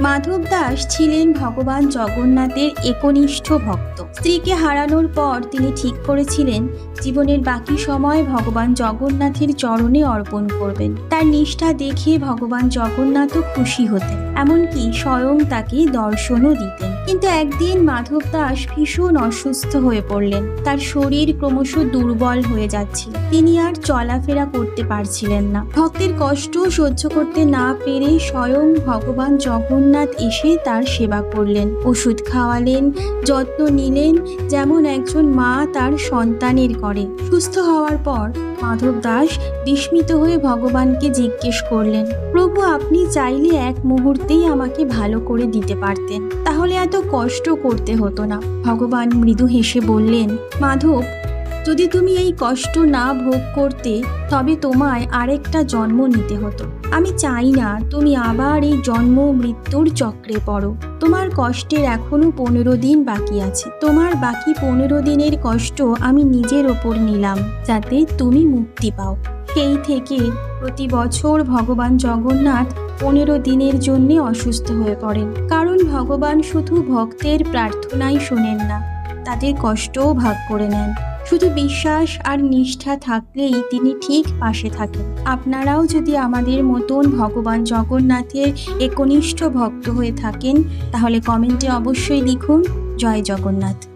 মাধব দাস ছিলেন ভগবান জগন্নাথের একনিষ্ঠ ভক্ত। স্ত্রীকে হারানোর পর তিনি ঠিক করেছিলেন, জীবনের বাকি সময় ভগবান জগন্নাথের চরণে অর্পণ করবেন। তার নিষ্ঠা দেখে ভগবান জগন্নাথও খুশি হতেন, এমনকি স্বয়ং তাকে দর্শনও দিতেন। কিন্তু একদিন মাধব দাস ভীষণ অসুস্থ হয়ে পড়লেন। তার শরীর ক্রমশ দুর্বল হয়ে যাচ্ছিল। তিনি আর চলাফেরা করতে পারছিলেন না। ভক্তের কষ্ট সহ্য করতে না পেরে স্বয়ং ভগবান জগন্নাথ এসে তার সেবা করলেন। ওষুধ খাওয়ালেন, যত্ন নিলেন, যেমন একজন মা তার সন্তানের করে। সুস্থ হওয়ার পর মাধব দাস বিস্মিত হয়ে ভগবানকে জিজ্ঞেস করলেন, প্রভু, আপনি চাইলে এক মুহূর্তেই আমাকে ভালো করে দিতে পারতেন। তাহলে এত কষ্ট করতে হতো না। ভগবান মৃদু হেসে বললেন, মাধব যদি তুমি এই কষ্ট না ভোগ করতে, তবে তোমায় আরেকটা জন্ম নিতে হতো। আমি চাই না তুমি আবার এই জন্ম মৃত্যুর চক্রে পড়ো। তোমার কষ্টের এখনও পনেরো দিন বাকি আছে। তোমার বাকি পনেরো দিনের কষ্ট আমি নিজের ওপর নিলাম, যাতে তুমি মুক্তি পাও। সেই থেকে প্রতি বছর ভগবান জগন্নাথ পনেরো দিনের জন্যে অসুস্থ হয়ে পড়েন। কারণ ভগবান শুধু ভক্তের প্রার্থনাই শোনেন না, তাদের কষ্টও ভাগ করে নেন। শুধু বিশ্বাস আর নিষ্ঠা থাকলেই তিনি ঠিক পাশে থাকেন। আপনারাও যদি আমাদের মতন ভগবান জগন্নাথের একনিষ্ঠ ভক্ত হয়ে থাকেন, তাহলে কমেন্টে অবশ্যই লিখুন, জয় জগন্নাথ।